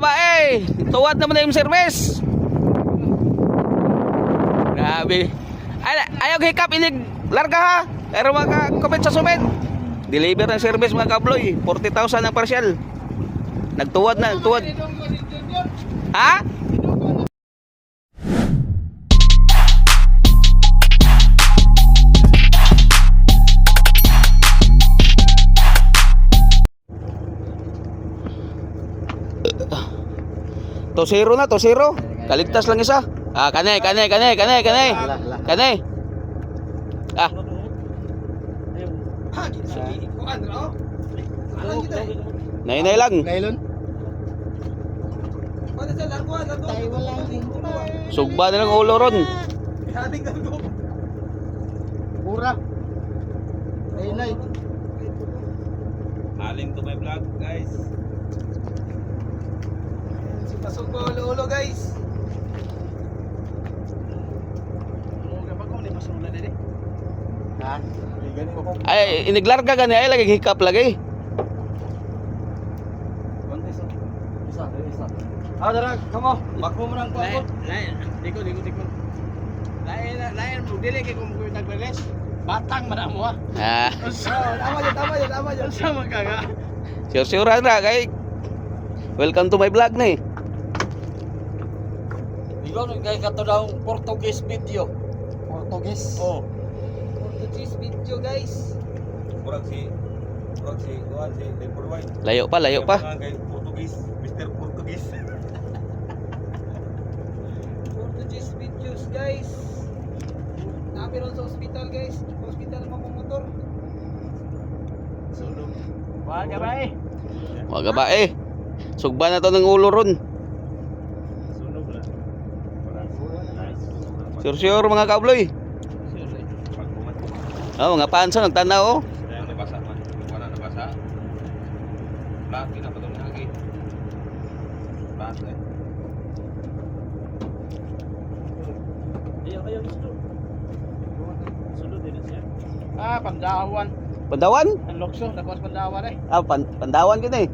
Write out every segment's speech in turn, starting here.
kabae. Tuwad naman na yung service. Grabe. Ay, ayaw hikap inig larga ha. Pero maka-comment sa sumen. Deliver ng service mga kabloy. 40,000 ang partial. Nagtuwad na, nagtuwad. Ha? To zero na, to zero. Kaligtas lang isa. Ah, kanay, kanay, kanay, kanay, kanay. Kanay. Ah. Nay-nay lang. Nailon? Sugba na lang ulo ron. Pura. Ayun na Aling to my vlog, guys. Pasok ko ulo-ulo guys. Ay, iniglarga gani ay lagi hikap lagi. Ah, darag, kamo. Bako mo nang kuwako. lain. Diko, diko, diko. Lain, lain mo. Dili kay kung kuya nagbeles. Batang man mo ha. Ah, Tama yun, tama yun, tama yun. Sa magkaga. sure-sure na kay. Welcome to my vlog eh. Ikaw nung kay kato daw Portuguese video. Portugis. Oh. Portugis video guys. Kurang si kurang si kuan si Labor White. Layo pa, layo pa. Kay Portugis, Mr. Portugis. Portugis videos guys. Nabi ron sa hospital guys. Hospital mamumotor. Sunog. Wag ka ba eh. Mga ba eh. Sugba na to ng ulo ron. Sunog na. Nice. Sure-sure mga kabloy. Pag pumatay. Oh, mga pansa nagtanaw oh. Dahil nabasa man. Wala nabasa. Lagi na pa itong lagi. Lahat eh. Ayaw, ayaw gusto. Sunod din siya. Ah, pandawan. Pandawan? Ang lokso, sa pandawan eh. Ah, pan pandawan gini.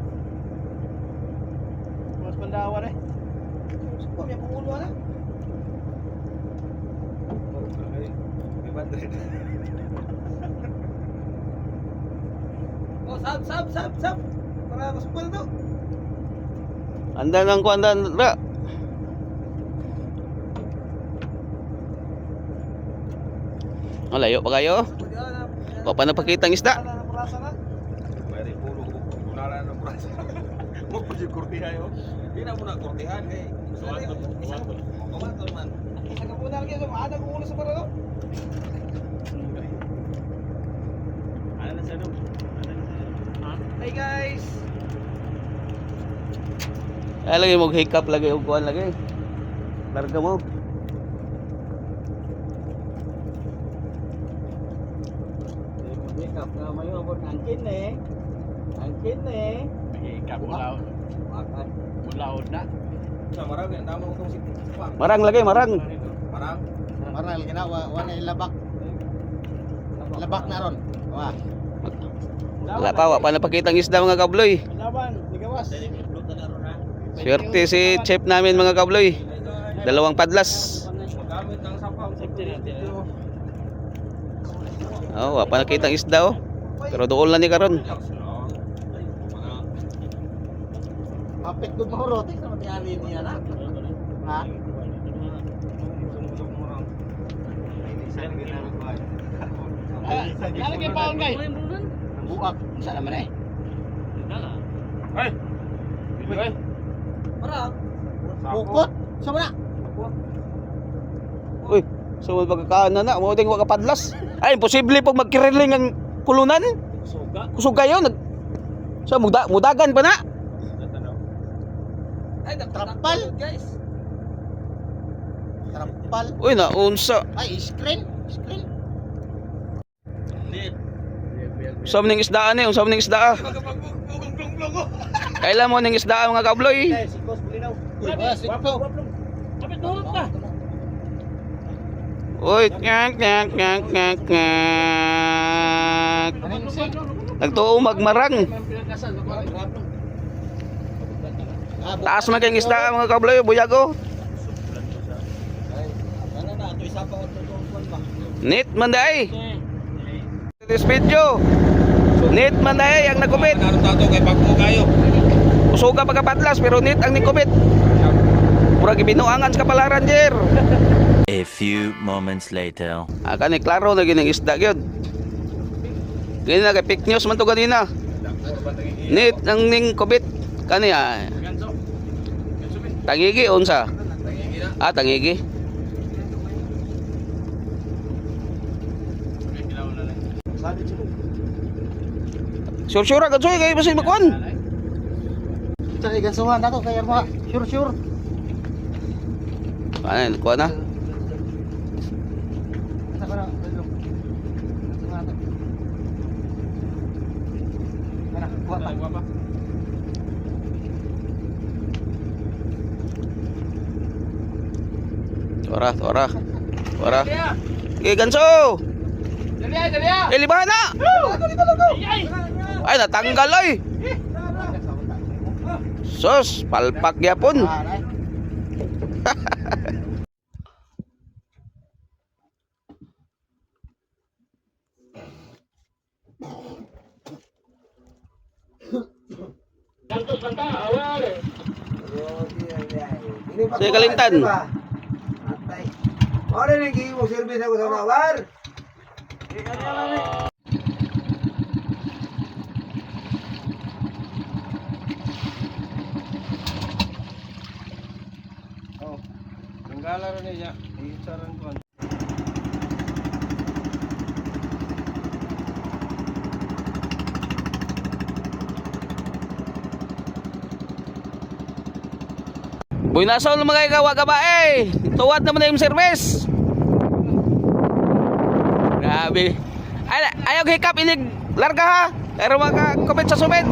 Nakuha sa pandawan eh. Suko, may pangulo na. Okay. 500. Oh, sab, sab, sab, sab. Para masukol to. Anda nang ko anda ra. Oh, layo pa kayo. Wa pa napakita ang isda. Pulo ko. Kunala ng brasa. Mo po yung kurtihan yo. Di na mo na kurtihan kay. Suwato man. Isa ka muna lagi, so maada kong ulo sa baro. Ano na siya no? Ano na siya? Hey guys. Ay lagi mo hiccup lagi ug kuan lagi. Larga mo. Makeup na may abot eh. Eh. Ika, bulaod. Makan. Bulaod na. Sa marang yan tama ko si Pang. Marang lagi, marang. Marang. Marang lagi na wa wa na ilabak. Labak na ron. Wa. Wala pa, wa pa napakita ang isda mga kabloy. Laban, ligawas. Swerte si chef namin mga kabloy. Dalawang padlas. Oh, wa pa nakita ang isda oh. Pero doon lang ni karon. Kapit ko mahurot sa matiyali niya na. Ha? sumunog mo lang. Ano kay Paul kay? Buak. Isa naman eh. Ay! Ay! Marang. Bukot. Sa mana? Uy, so magkakaan na na, mo ding wa ka padlas. Ay, imposible pag magkiriling ang kulunan. Suga. Kusog kayo nag sa muda, mudagan pa na. Ay, trampal guys. Trampal. Uy, naunsa. Ay, screen. Sa ning isdaan eh, sa ning isda. Kailan mo ning isda mga kabloy? Na. Uy, kyak kyak kyak kyak kyak. Nagtuo magmarang. Taas kayong isda mga kabloy, buyago. Ano na, ito isa pa o tutungkol ba? Nit man day. This video. Nit man day ang nagkubit. Ano tato kay Pagpo kayo? Usuga pagkapatlas pero nit ang nikubit. Murag ibinuangan sa kapalaran jer. A few moments later. Ah, kani klaro na gining isda gyud. Gini na kay fake news man to ganina. Nit ang ning kubit. Kani ah. Tangigi unsa? Ah, tangigi. Okay, kilaw na lang. Sabi siya. Sure sure agad soy kay basi makuan. Ito kay gansuhan nato kay mga sure sure. Ano, kuha na. Tora, tora. Tora. Okay, ganso. Dali! Dali ah! Eh, libahan na. Ay, natanggal oy. Sos, palpak yapon. Nay. Sige, kalimtan. Ora nang giimo service ako sa nawar. Oh. Nanggala rin niya. Isaran ko. Boy nasol mga ikaw ka ba eh. Tuwad naman na yung service. Grabe. Ay, ayaw hikap inig larga ha. Pero mga comment sa sumen.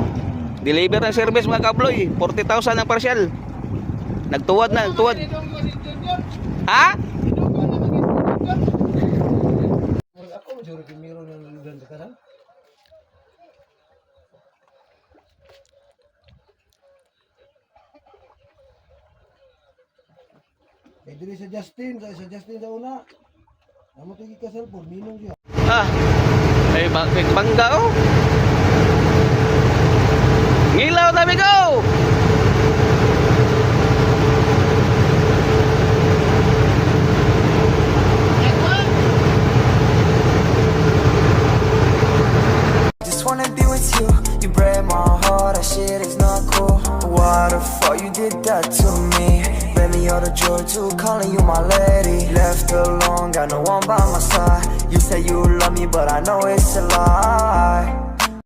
Deliver ng service mga kabloy. 40,000 ang partial. Nagtuwad na, nagtuwad. Ha? Ako juro kimiro ng lugar sa kasan. Eh, dili sa Justin, sa, Justin sa una. Amo tigi ka cellphone, minong siya. Ah. Ay, bang bangga oh. With you. You break my heart, that shit is not cool. Why the fuck you did that to me? Baby, you're the joy to calling you my lady. Left alone, got no one by my side. You say you love me, but I know it's a lie.